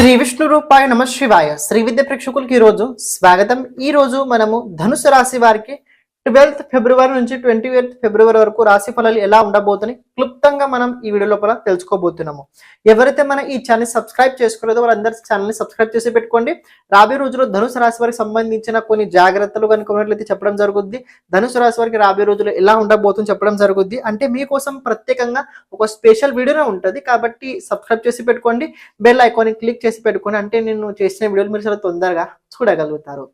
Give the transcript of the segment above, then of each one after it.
శ్రీ విష్ణు రూపాయ నమ శివాయ. శ్రీ విద్య ప్రేక్షకులకి ఈరోజు స్వాగతం. ఈ రోజు మనము ధనుసు రాశి వారికి ట్వెల్త్ ఫిబ్రవరి నుంచి ట్వంటీ ఎయిత్ ఫిబ్రవరి వరకు రాశి ఫలాలు ఎలా ఉండబోతున్నాయి క్లుప్తంగా మనం ఈ వీడియో లోపల తెలుసుకోబోతున్నాము. ఎవరైతే మన ఈ ఛానల్ సబ్స్క్రైబ్ చేసుకోలేదో వాళ్ళందరూ ఛానల్ని సబ్స్క్రైబ్ చేసి పెట్టుకోండి. రాబోయే రోజుల్లో ధనుసు రాశి వారికి సంబంధించిన కొన్ని జాగ్రత్తలు కనుకున్నట్లయితే చెప్పడం జరుగుద్ది. ధనుసు రాశి వారికి రాబోయే రోజుల్లో ఎలా ఉండబోతుంది చెప్పడం జరుగుద్ది. అంటే మీకోసం ప్రత్యేకంగా ఒక స్పెషల్ వీడియోనే ఉంటుంది. కాబట్టి సబ్స్క్రైబ్ చేసి పెట్టుకోండి. బెల్ ఐకాన్ క్లిక్ చేసి పెట్టుకోండి. అంటే నేను చేసిన వీడియోలు మీరు చాలా తొందరగా చూడగలుగుతారు.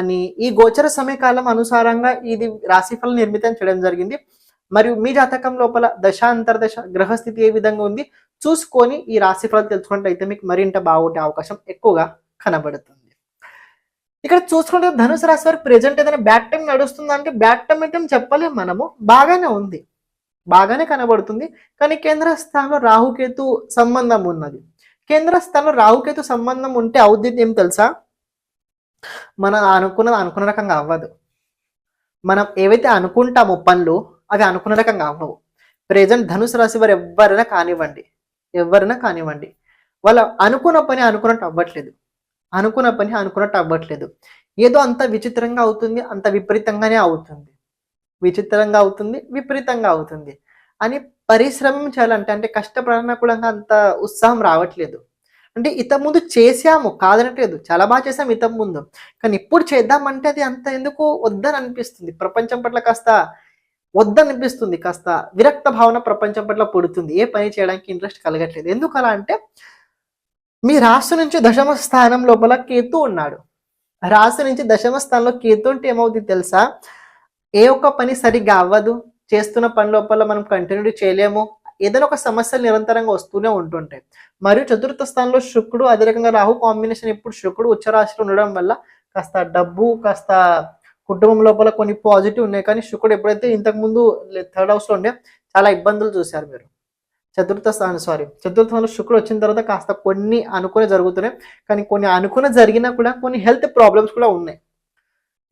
అని ఈ గోచర సమయకాలం అనుసారంగా ఇది రాశిఫలం నిర్మితం చేయడం జరిగింది. మరియు మీ జాతకం లోపల దశ అంతర్దశ గ్రహస్థితి ఏ విధంగా ఉంది చూసుకొని ఈ రాశిఫలం తెలుసుకుంటే అయితే మీకు మరింత బాగుండే అవకాశం ఎక్కువగా కనబడుతుంది. ఇక్కడ చూసుకుంటే ధనుసు రాశి వారికి ప్రెజెంట్ ఏదైనా బ్యాక్ టైం నడుస్తుంది అంటే బ్యాక్ టైం అయితే చెప్పలేం మనము. బాగానే ఉంది. బాగానే కనబడుతుంది. కానీ కేంద్ర స్థానంలో రాహుకేతు సంబంధం ఉన్నది. కేంద్ర స్థానంలో రాహుకేతు సంబంధం ఉంటే ఔద్యం ఏం తెలుసా? మనం అనుకున్నది అనుకున్న రకంగా అవ్వదు. మనం ఏవైతే అనుకుంటామో పనులు అవి అనుకున్న రకంగా అవ్వవు. ప్రజెంట్ ధనుసు రాశి వారు ఎవరైనా కానివ్వండి ఎవరైనా కానివ్వండి వాళ్ళు అనుకున్న పని అనుకున్నట్టు అవ్వట్లేదు. అనుకున్న పని అనుకున్నట్టు అవ్వట్లేదు. ఏదో అంత విచిత్రంగా అవుతుంది అంత విపరీతంగానే అవుతుంది. విచిత్రంగా అవుతుంది విపరీతంగా అవుతుంది. అని పరిశ్రమం చేయాలంటే అంటే కష్టపడన కూడా అంత ఉత్సాహం రావట్లేదు. అంటే ఇతని ముందు చేసాము కాదనట్లేదు. చాలా బాగా చేసాము ఇతని ముందు. కానీ ఇప్పుడు చేద్దామంటే అది అంత ఎందుకు వద్దని అనిపిస్తుంది ప్రపంచం పట్ల కాస్త వద్దనిపిస్తుంది కాస్త విరక్త భావన ప్రపంచం పట్ల పుడుతుంది. ఏ పని చేయడానికి ఇంట్రెస్ట్ కలగట్లేదు. ఎందుకు అలా అంటే మీ రాశి నుంచి దశమ స్థానం లోపల కేతు ఉన్నాడు. రాశి నుంచి దశమ స్థానంలో కేతు అంటే ఏమవుతుంది తెలుసా? ఏ ఒక్క పని సరిగ్గా అవ్వదు. చేస్తున్న పని లోపల మనం కంటిన్యూ చేయలేము. ఏదైనా ఒక సమస్యలు నిరంతరంగా వస్తూనే ఉంటుంటాయి. మరియు చతుర్థ స్థానంలో శుక్రుడు అదే రకంగా రాహు కాంబినేషన్ ఇప్పుడు శుక్రుడు ఉచ్చరాశిలో ఉండడం వల్ల కాస్త డబ్బు కాస్త కుటుంబం లోపల కొన్ని పాజిటివ్ ఉన్నాయి. కానీ శుక్రుడు ఎప్పుడైతే ఇంతకు ముందు థర్డ్ హౌస్లో ఉండే చాలా ఇబ్బందులు చూశారు మీరు. చతుర్థ స్థానం సారీ చతుర్థ స్థానంలో శుక్రుడు వచ్చిన తర్వాత కాస్త కొన్ని అనుకునే జరుగుతున్నాయి. కానీ కొన్ని అనుకునే జరిగినా కూడా కొన్ని హెల్త్ ప్రాబ్లమ్స్ కూడా ఉన్నాయి.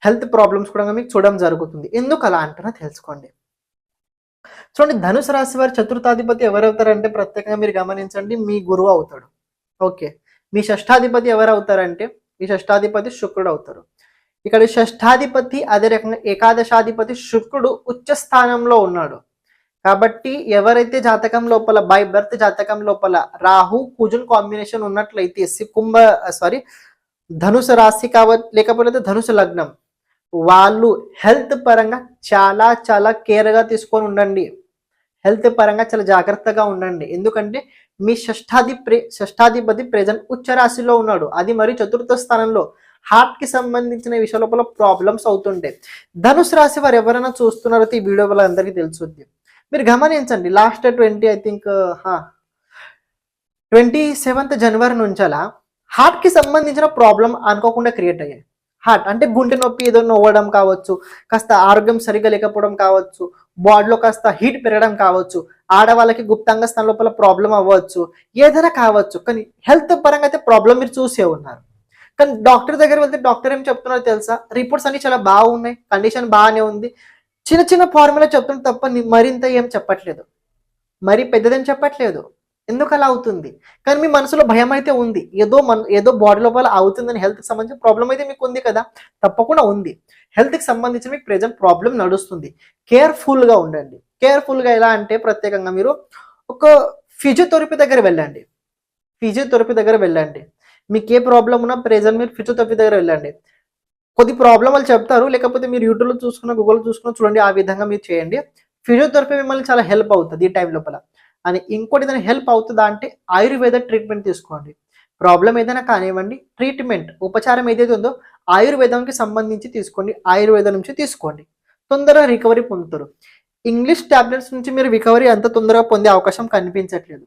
హెల్త్ ప్రాబ్లమ్స్ కూడా మీకు చూడడం జరుగుతుంది. ఎందుకు అలా అంటున్నా తెలుసుకోండి. చూడండి ధనుసు రాశి వారి చతుర్థాధిపతి ఎవరవుతారంటే ప్రత్యేకంగా మీరు గమనించండి మీ గురువు అవుతాడు. ఓకే. మీ షష్ఠాధిపతి ఎవరవుతారంటే మీ షష్ఠాధిపతి శుక్రుడు అవుతారు. ఇక్కడ షష్ఠాధిపతి అదే రకంగా ఏకాదశాధిపతి శుక్రుడు ఉచ్చ స్థానంలో ఉన్నాడు. కాబట్టి ఎవరైతే జాతకం లోపల బై బర్త్ జాతకం లోపల రాహు కుజున్ కాంబినేషన్ ఉన్నట్లయితే కుంభ సారీ ధనుసు రాశి కావ లేకపోతే ధనుసు లగ్నం వాళ్ళు హెల్త్ పరంగా చాలా చాలా కేర్గా తీసుకొని ఉండండి. హెల్త్ పరంగా చాలా జాగ్రత్తగా ఉండండి. ఎందుకంటే మీ షష్ఠాధి ప్రే షష్ఠాధిపతి ప్రెజెంట్ ఉచ్చ రాశిలో ఉన్నాడు. అది మరి చతుర్థ స్థానంలో హార్ట్కి సంబంధించిన విషయ లోపల ప్రాబ్లమ్స్ అవుతుంటాయి. ధనుసు రాశి వారు ఎవరైనా చూస్తున్నారో ఈ వీడియో వల్ల అందరికీ తెలుసుద్ది. మీరు గమనించండి last twenty I think twenty seventh జనవరి నుంచి అలా హార్ట్కి సంబంధించిన ప్రాబ్లం అనుకోకుండా క్రియేట్ అయ్యాయి. హార్ట్ అంటే గుండె నొప్పి ఏదో నవ్వడం కావచ్చు కాస్త ఆరోగ్యం సరిగా లేకపోవడం కావచ్చు బాడీలో కాస్త హీట్ పెరగడం కావచ్చు ఆడవాళ్ళకి గుప్తాంగ స్థానం లోపల ప్రాబ్లం అవ్వచ్చు ఏదైనా కావచ్చు కానీ హెల్త్ పరంగా అయితే ప్రాబ్లం మీరు చూసే ఉన్నారు. కానీ డాక్టర్ దగ్గర వెళ్తే డాక్టర్ ఏం చెప్తున్నారో తెలుసా? రిపోర్ట్స్ అన్ని చాలా బాగున్నాయి కండిషన్ బాగానే ఉంది. చిన్న చిన్న ఫార్ములా చెప్తున్నారు తప్ప మరింత ఏం చెప్పట్లేదు. మరి పెద్దదేం చెప్పట్లేదు. ఎందుకు అలా అవుతుంది? కానీ మీ మనసులో భయం అయితే ఉంది. ఏదో మన ఏదో బాడీ లోపల అవుతుందని హెల్త్కి సంబంధించిన ప్రాబ్లం అయితే మీకు ఉంది కదా? తప్పకుండా ఉంది. హెల్త్కి సంబంధించిన మీకు ప్రజెంట్ ప్రాబ్లం నడుస్తుంది. కేర్ఫుల్గా ఉండండి. కేర్ఫుల్గా ఎలా అంటే ప్రత్యేకంగా మీరు ఒక ఫిజియోథెరపీ దగ్గర వెళ్ళండి. ఫిజియోథెరపీ దగ్గర వెళ్ళండి. మీకు ఏ ప్రాబ్లం ఉన్నా ప్రజెంట్ మీరు ఫిజియోథెరపీ దగ్గర వెళ్ళండి. కొద్ది ప్రాబ్లం వాళ్ళు చెప్తారు. లేకపోతే మీరు యూట్యూబ్లో చూసుకున్న గూగుల్లో చూసుకున్న చూడండి ఆ విధంగా మీరు చేయండి. ఫిజియోథెరపీ మిమ్మల్ని చాలా హెల్ప్ అవుతుంది ఈ టైం లోపల. అని ఇంకోటి ఏదైనా హెల్ప్ అవుతుందా అంటే ఆయుర్వేద ట్రీట్మెంట్ తీసుకోండి. ప్రాబ్లం ఏదైనా కానివ్వండి ట్రీట్మెంట్ ఉపచారం ఏదైతే ఉందో ఆయుర్వేదంకి సంబంధించి తీసుకోండి ఆయుర్వేదం నుంచి తీసుకోండి. తొందరగా రికవరీ పొందుతారు. ఇంగ్లీష్ టాబ్లెట్స్ నుంచి మీరు రికవరీ అంత తొందరగా పొందే అవకాశం కనిపించట్లేదు.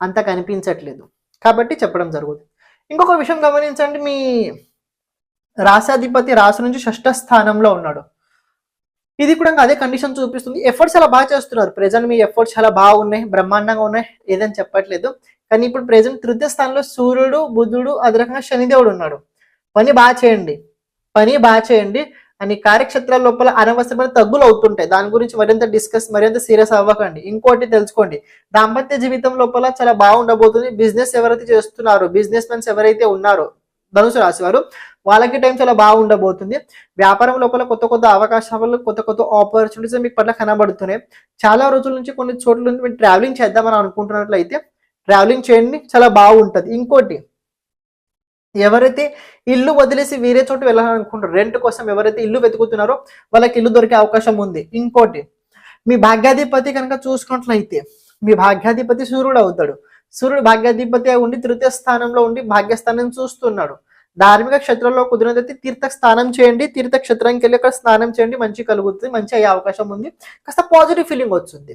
అంత కనిపించట్లేదు. కాబట్టి చెప్పడం జరుగుతుంది. ఇంకొక విషయం గమనించండి మీ రాశాధిపతి రాశి నుంచి షష్ఠ స్థానంలో ఉన్నాడు. ఇది కూడా ఇంకా అదే కండిషన్ చూపిస్తుంది. ఎఫర్ట్స్ చాలా బాగా చేస్తున్నారు. ప్రెజెంట్ మీ ఎఫర్ట్స్ చాలా బాగున్నాయి బ్రహ్మాండంగా ఉన్నాయి ఏదని చెప్పట్లేదు. కానీ ఇప్పుడు ప్రెజెంట్ తృతీయ స్థానంలో సూర్యుడు బుధుడు అదే రకంగా శనిదేవుడు ఉన్నాడు. పని బాగా చేయండి. పని బాగా చేయండి. అని కార్యక్షేత్రాల లోపల అనవసరమైన తగ్గులు అవుతుంటాయి. దాని గురించి మరింత డిస్కస్ మరింత సీరియస్ అవ్వకండి. ఇంకోటి తెలుసుకోండి. దాంపత్య జీవితం లోపల చాలా బాగుండబోతుంది. బిజినెస్ ఎవరైతే చేస్తున్నారో బిజినెస్ మెన్స్ ఎవరైతే ఉన్నారో ధనుసు రాశి వారు వాళ్ళకి టైం చాలా బాగుండబోతుంది వ్యాపారం లోపల కొత్త కొత్త అవకాశాలు కొత్త కొత్త ఆపర్చునిటీస్ మీకు పట్ల కనబడుతున్నాయి. చాలా రోజుల నుంచి కొన్ని చోట్ల నుంచి మీరు ట్రావెలింగ్ చేద్దామని అనుకుంటున్నట్లయితే ట్రావెలింగ్ చేయండి చాలా బాగుంటుంది. ఇంకోటి ఎవరైతే ఇల్లు వదిలేసి వేరే చోట వెళ్ళాలనుకుంటారు రెంట్ కోసం ఎవరైతే ఇల్లు వెతుకుతున్నారో వాళ్ళకి ఇల్లు దొరికే అవకాశం ఉంది. ఇంకోటి మీ భాగ్యాధిపతి కనుక చూసుకున్నట్లయితే మీ భాగ్యాధిపతి సూర్యుడు అవుతాడు. సూర్యుడు భాగ్యాధిపతి ఉండి తృతీయ స్థానంలో ఉండి భాగ్యస్థానం చూస్తున్నాడు. ధార్మిక క్షేత్రంలో కుదిరినదైతే తీర్థ స్నానం చేయండి. తీర్థ క్షేత్రానికి వెళ్ళి అక్కడ స్నానం చేయండి. మంచి కలుగుతుంది. మంచి అయ్యే అవకాశం ఉంది. కాస్త పాజిటివ్ ఫీలింగ్ వస్తుంది.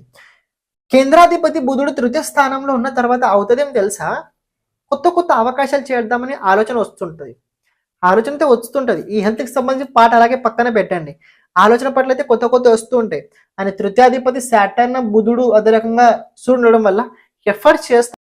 కేంద్రాధిపతి బుధుడు తృతీయ స్థానంలో ఉన్న తర్వాత అవుతుందేం తెలుసా? కొత్త కొత్త అవకాశాలు చేద్దామని ఆలోచన వస్తుంటది. ఆలోచనతో వస్తుంటది. ఈ హెల్త్కి సంబంధించిన పాట అలాగే పక్కన పెట్టండి. ఆలోచన పట్ల అయితే కొత్త కొత్త వస్తూ ఉంటాయి. అని తృతీయాధిపతి శాటర్న బుధుడు అదే రకంగా చూడడం వల్ల ఎఫర్ట్ చేస్తా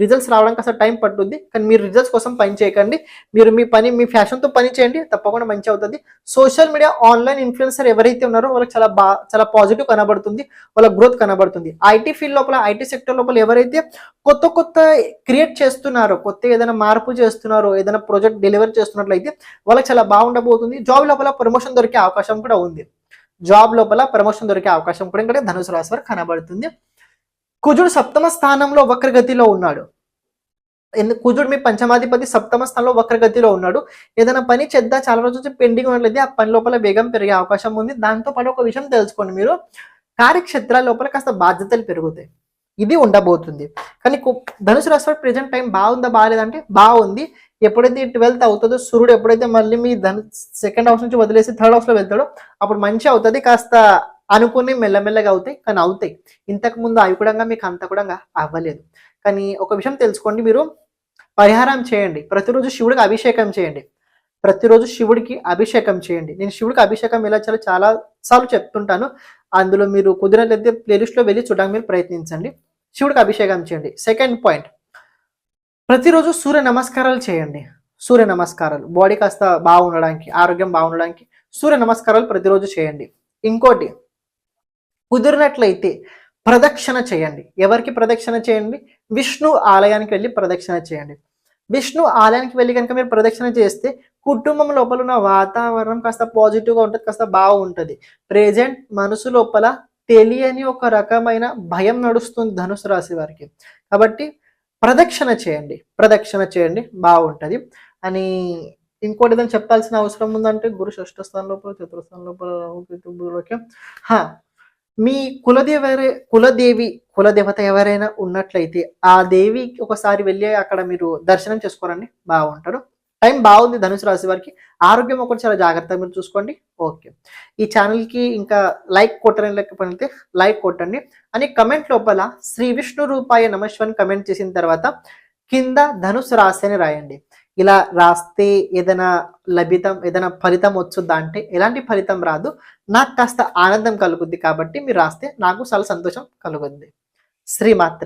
రిజల్ట్స్ రావడానికి అసలు టైం పడుతుంది. కానీ మీరు రిజల్ట్స్ కోసం పని చేయకండి. మీరు మీ పని మీ ఫ్యాషన్తో పని చేయండి. తప్పకుండా మంచి అవుతుంది. సోషల్ మీడియా ఆన్లైన్ ఇన్ఫ్లుయెన్సర్ ఎవరైతే ఉన్నారో వాళ్ళకి చాలా బా చాలా పాజిటివ్ కనబడుతుంది. వాళ్ళ గ్రోత్ కనబడుతుంది. ఐటీ ఫీల్డ్ లోపల ఐటీ సెక్టర్ లోపల ఎవరైతే కొత్త కొత్త క్రియేట్ చేస్తున్నారో కొత్త ఏదైనా మార్పు చేస్తున్నారో ఏదైనా ప్రాజెక్ట్ డెలివరీ చేస్తున్నట్లయితే వాళ్ళకి చాలా బాగుండబోతుంది. జాబ్ లోపల ప్రమోషన్ దొరికే అవకాశం కూడా ఉంది. జాబ్ లోపల ప్రమోషన్ దొరికే అవకాశం కూడా ఇంకా ధనుసు రాశి వారు కనబడుతుంది. కుజుడు సప్తమ స్థానంలో వక్రగతిలో ఉన్నాడు. కుజుడు మీ పంచమాధిపతి సప్తమ స్థానంలో వక్రగతిలో ఉన్నాడు. ఏదైనా పని చేద్దా? చాలా రోజు పెండింగ్ ఉన్నట్లయితే ఆ పని లోపల వేగం పెరిగే అవకాశం ఉంది. దాంతో పాటు ఒక విషయం తెలుసుకోండి మీరు. కార్యక్షేత్రాల లోపల కాస్త బాధ్యతలు పెరుగుతాయి. ఇది ఉండబోతుంది. కానీ కు- ధనుసు రాశి ప్రజెంట్ టైం బాగుందా? బాగాలేదంటే బాగుంది. ఎప్పుడైతే ట్వెల్త్ అవుతుందో సూర్యుడు ఎప్పుడైతే మళ్ళీ మీ ధను సెకండ్ హౌస్ నుంచి వదిలేసి థర్డ్ హౌస్లో వెళ్తాడో అప్పుడు మంచి అవుతుంది. కాస్త అనుకుని మెల్లమెల్లగా అవుతాయి కానీ అవుతాయి. ఇంతకు ముందు అవి కూడా మీకు అంత కూడా అవ్వలేదు. కానీ ఒక విషయం తెలుసుకోండి మీరు. పరిహారం చేయండి. ప్రతిరోజు శివుడికి అభిషేకం చేయండి. ప్రతిరోజు శివుడికి అభిషేకం చేయండి. నేను శివుడికి అభిషేకం ఎలా చేయాలో చాలా సార్లు చెప్తుంటాను. అందులో మీరు కుదిరినట్లయితే ప్లేలిస్ట్లో వెళ్ళి చూడడానికి మీరు ప్రయత్నించండి. శివుడికి అభిషేకం చేయండి. సెకండ్ పాయింట్ ప్రతిరోజు సూర్య నమస్కారాలు చేయండి. సూర్య నమస్కారాలు. బాడీ కాస్త బాగుండడానికి ఆరోగ్యం బాగుండడానికి సూర్య నమస్కారాలు ప్రతిరోజు చేయండి. ఇంకోటి కుదిరినట్లయితే ప్రదక్షిణ చేయండి. ఎవరికి ప్రదక్షిణ చేయండి? విష్ణు ఆలయానికి వెళ్ళి ప్రదక్షిణ చేయండి. విష్ణు ఆలయానికి వెళ్ళి కనుక మీరు ప్రదక్షిణ చేస్తే కుటుంబం లోపల ఉన్న వాతావరణం కాస్త పాజిటివ్గా ఉంటుంది కాస్త బాగుంటుంది. ప్రెజెంట్ మనసు లోపల తెలియని ఒక రకమైన భయం నడుస్తుంది ధనుసు రాశి వారికి. కాబట్టి ప్రదక్షిణ చేయండి. ప్రదక్షిణ చేయండి. బాగుంటుంది. అని ఇంకోటి ఏదైనా చెప్పాల్సిన అవసరం ఉందంటే గురు షష్ఠ స్థానం లోపల చతుర్థ లోపల మీ కులదేవరే కులదేవి కులదేవత ఎవరైనా ఉన్నట్లయితే ఆ దేవి ఒకసారి వెళ్ళి అక్కడ మీరు దర్శనం చేసుకోరండి బాగుంటారు. టైం బాగుంది ధనుసు రాశి వారికి. ఆరోగ్యం ఒకటి చాలా జాగ్రత్తగా మీరు చూసుకోండి. ఓకే. ఈ ఛానల్కి ఇంకా లైక్ కొట్టడం లేకపోతే లైక్ కొట్టండి. అని కమెంట్ లోపల శ్రీ విష్ణు రూపాయ నమస్వన్ కమెంట్ చేసిన తర్వాత కింద ధనుసు రాశి అని రాయండి. ఇలా రాస్తే ఏదైనా లభితం ఏదైనా ఫలితం వచ్చుద్దా అంటే ఎలాంటి ఫలితం రాదు. నాకు కాస్త ఆనందం కలుగుద్ది కాబట్టి మీరు రాస్తే నాకు చాలా సంతోషం కలుగుద్ది. శ్రీమాత్రే.